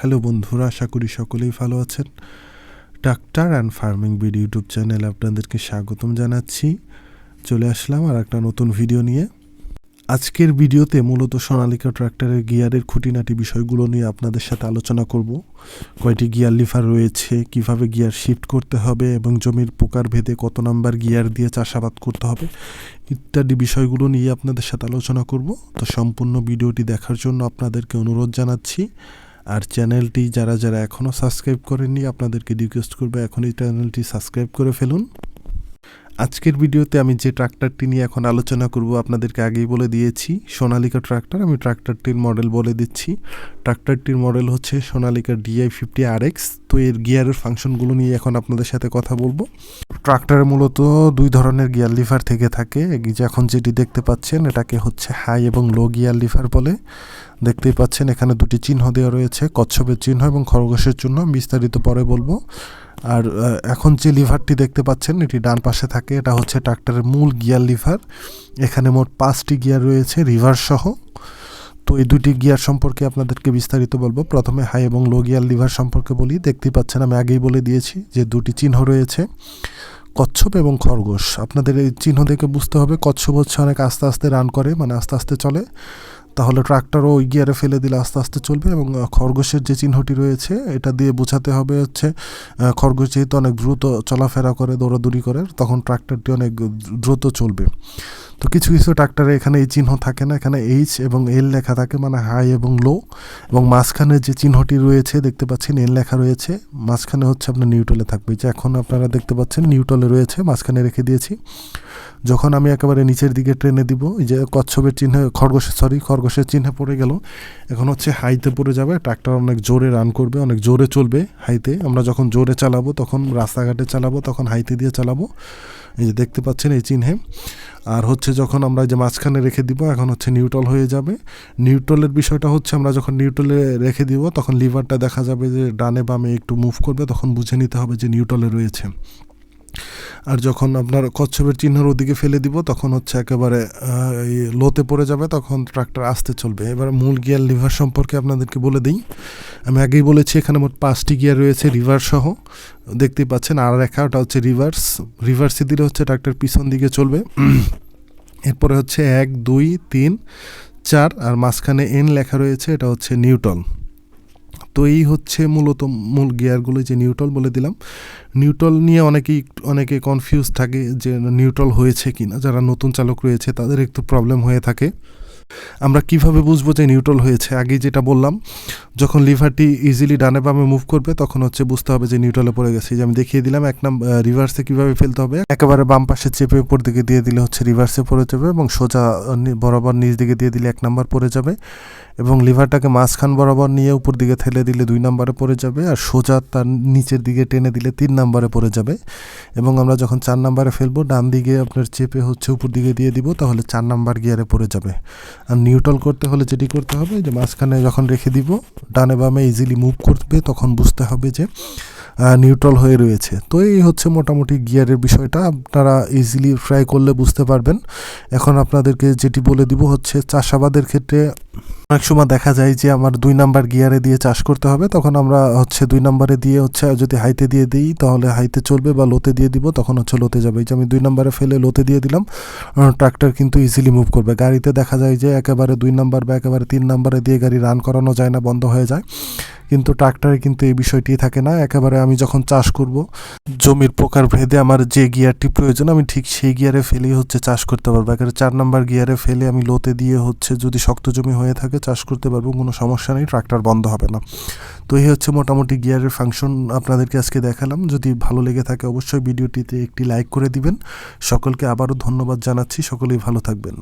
Hello বন্ধুরা, আশা করি সকলেই ভালো আছেন। Doctor and farming bid YouTube চ্যানেলে আপনাদেরকে স্বাগতম জানাচ্ছি। চলে আসলাম আর একটা নতুন ভিডিও নিয়ে। আজকের ভিডিওতে মূলত সোনালিকা ট্রাক্টরের গিয়ারের খুঁটিনাটি বিষয়গুলো নিয়ে আপনাদের সাথে আলোচনা করব। কয়টি গিয়ার লিভার রয়েছে, কীভাবে গিয়ার শিফট করতে হবে এবং জমির পোকার ভেদে কত নাম্বার গিয়ার দিয়ে চাষাবাদ করতে হবে ইত্যাদি বিষয়গুলো নিয়ে আপনাদের সাথে আলোচনা করব। তো সম্পূর্ণ ভিডিওটি দেখার জন্য আপনাদেরকে অনুরোধ জানাচ্ছি। আর চ্যানেলটি যারা যারা এখনও সাবস্ক্রাইব করেননি, আপনাদেরকে রিকোয়েস্ট করবে এখনই চ্যানেলটি সাবস্ক্রাইব করে ফেলুন। আজকের ভিডিওতে আমি যে ট্রাক্টরটি নিয়ে এখন আলোচনা করব আপনাদেরকে আগেই বলে দিয়েছি, সোনালিকা ট্রাক্টর। আমি ট্রাক্টরটির মডেল বলে দিচ্ছি। ট্রাক্টরটির মডেল হচ্ছে Sonalika DI fifty R X. তো এর গিয়ারের ফাংশনগুলো নিয়ে এখন আপনাদের সাথে কথা বলব। ট্রাক্টরে মূলত দুই ধরনের গিয়ার লিভার থেকে থাকে। এখন যেটি দেখতে পাচ্ছেন, এটাকে হচ্ছে হাই এবং লো গিয়ার লিভার বলে। দেখতেই পাচ্ছেন, এখানে দুটি চিহ্ন দেওয়া রয়েছে, কচ্ছপের চিহ্ন এবং খরগোশের চিহ্ন। বিস্তারিত পরে বলব। আর এখন যে লিভারটি দেখতে পাচ্ছেন, এটি ডান পাশে থাকে, এটা হচ্ছে ট্রাক্টরের মূল গিয়ার লিভার। এখানে মোট পাঁচটি গিয়ার রয়েছে, রিভার সহ। তো এই দুটি গিয়ার সম্পর্কে আপনাদেরকে বিস্তারিত বলব। প্রথমে হাই এবং লো গিয়ার লিভার সম্পর্কে বলি। দেখতেই পাচ্ছেন, আমি আগেই বলে দিয়েছি যে দুটি চিহ্ন রয়েছে, কচ্ছপ এবং খরগোশ। আপনাদের এই চিহ্ন দেখে বুঝতে হবে, কচ্ছপ হচ্ছে অনেক আস্তে আস্তে রান করে মানে আস্তে আস্তে চলে। তাহলে ট্রাক্টরও ওই গিয়ারে ফেলে দিলে আস্তে আস্তে চলবে এবং খরগোশের যে চিহ্নটি রয়েছে, এটা দিয়ে বোঝাতে হবে হচ্ছে খরগোশ যেহেতু অনেক দ্রুত চলাফেরা করে, দৌড়াদৌড়ি করে, তখন ট্রাক্টরটি অনেক দ্রুত চলবে। তো কিছু কিছু ট্রাক্টরে এখানে এই চিহ্ন থাকে না, এখানে এইচ এবং এল লেখা থাকে মানে হাই এবং লো এবং মাঝখানে যে চিহ্নটি রয়েছে, দেখতে পাচ্ছেন এল লেখা রয়েছে, মাঝখানে হচ্ছে আপনার নিউট্রলে থাকবে। যে এখন আপনারা দেখতে পাচ্ছেন নিউট্রলে রয়েছে, মাঝখানে রেখে দিয়েছি। যখন আমি একেবারে নিচের দিকে ট্রেনে দিব, এই যে কচ্ছপের চিহ্নে, খরগোশের সরি খরগোশের চিহ্নে পড়ে গেল। এখন হচ্ছে হাইতে পড়ে যাবে, ট্রাক্টর অনেক জোরে রান করবে, অনেক জোরে চলবে হাইতে। আমরা যখন জোরে চালাবো, তখন রাস্তাঘাটে চালাবো, তখন হাইতে দিয়ে চালাবো। এই যে দেখতে পাচ্ছেন এই চিহ্নে। আর হচ্ছে যখন আমরা যে মাঝখানে রেখে দিব, এখন হচ্ছে নিউট্রল হয়ে যাবে। নিউট্রলের বিষয়টা হচ্ছে আমরা যখন নিউট্রলে রেখে দিব, তখন লিভারটা দেখা যাবে যে ডানে বামে একটু মুভ করবে, তখন বুঝে নিতে হবে যে নিউট্রলে রয়েছে। আর যখন আপনার কচ্ছপের চিহ্নের ওদিকে ফেলে দিব, তখন হচ্ছে একেবারে লোতে পড়ে যাবে, তখন ট্রাক্টর আসতে চলবে। এবার মূল গিয়ার লিভার সম্পর্কে আপনাদেরকে বলে দিই। আমি আগেই বলেছি, এখানে মোট পাঁচটি গিয়ার রয়েছে, রিভার সহ। দেখতেই পাচ্ছেন, আর রেখা ওটা হচ্ছে রিভার্স। রিভার্সে দিলে হচ্ছে ট্রাক্টর পিছন দিকে চলবে। এরপরে হচ্ছে এক, দুই, তিন, চার, আর মাঝখানে এন লেখা রয়েছে, এটা হচ্ছে নিউটন। তো এই হচ্ছে মূলত মূল গিয়ারগুলো যে নিউট্রল বলে দিলাম। নিউট্রল নিয়ে অনেকেই অনেকে কনফিউজ থাকে যে নিউট্রল হয়েছে কি না যারা নতুন চালক রয়েছে তাদের একটু প্রবলেম হয়ে থাকে। আমরা কীভাবে বুঝব যে নিউট্রাল হয়েছে? আগে যেটা বললাম, যখন লিভারটি ইজিলি ডানে বামে মুভ করবে, তখন হচ্ছে বুঝতে হবে যে নিউট্রালে পড়ে গেছে। যে আমি দেখিয়ে দিলাম, এক নাম রিভার্সে কীভাবে ফেলতে হবে? একেবারে বাম পাশে চেপে উপর দিকে দিয়ে দিলে হচ্ছে রিভার্সে পড়ে যাবে এবং সোজা বরাবর নিচ দিকে দিয়ে দিলে এক নাম্বার পড়ে যাবে এবং লিভারটাকে মাঝখান বরাবর নিয়ে উপর দিকে ঠেলে দিলে দুই নাম্বারে পড়ে যাবে আর সোজা তার নিচের দিকে টেনে দিলে তিন নাম্বারে পড়ে যাবে এবং আমরা যখন চার নাম্বারে ফেলব, ডান দিকে আপনার চেপে হচ্ছে উপর দিকে দিয়ে দিব, তাহলে চার নাম্বার গিয়ারে পড়ে যাবে। আর নিউট্রাল করতে হলে যেটি করতে হবে, যে মাঝখানে যখন রেখে দিব, ডানে বামে ইজিলি মুভ করবে, তখন বুঝতে হবে যে নিউট্রাল হয়ে রয়েছে। তো এই হচ্ছে মোটামুটি গিয়ারের বিষয়টা। আপনারা ইজিলি ট্রাই করলে বুঝতে পারবেন। এখন আপনাদেরকে যেটি বলে দিব হচ্ছে, চাষাবাদের ক্ষেত্রে অনেক সময় দেখা যায় যে, আমার দুই নাম্বার গিয়ারে দিয়ে চাষ করতে হবে, তখন আমরা হচ্ছে দুই নাম্বারে দিয়ে হচ্ছে, যদি হাইতে দিয়ে দিই, তাহলে হাইতে চলবে বা লোতে দিয়ে দিব, তখন হচ্ছে লোতে যাবে। যে আমি দুই নাম্বারে ফেলে লোতে দিয়ে দিলাম ট্রাক্টর কিন্তু ইজিলি মুভ করবে। গাড়িতে দেখা যায় যে একেবারে দুই নাম্বার বা একেবারে তিন নাম্বারে দিয়ে গাড়ি রান করানো যায় না, বন্ধ হয়ে যায়। কিন্তু ট্রাক্টরে কিন্তু এই বিষয়টি থাকে না। একেবারে আমি যখন চাষ করব, জমির প্রকার ভেদে আমার যে গিয়ারটি প্রয়োজন, আমি ঠিক সেই গিয়ারে ফেলেই হচ্ছে চাষ করতে পারব। একেবারে চার নাম্বার গিয়ারে ফেলে আমি লোতে দিয়ে হচ্ছে যদি শক্ত জমি হয়ে থাকে চাষ করতে পারব, কোনো সমস্যা নেই ট্রাক্টর বন্ধ হবে না। তো এই হচ্ছে মোটামুটি গিয়ারের ফাংশন আপনাদেরকে আজকে দেখালাম। যদি ভালো লেগে থাকে অবশ্যই ভিডিওটিতে একটি লাইক করে দিবেন। সকলকে আবারও ধন্যবাদ জানাচ্ছি। সকলেই ভালো থাকবেন।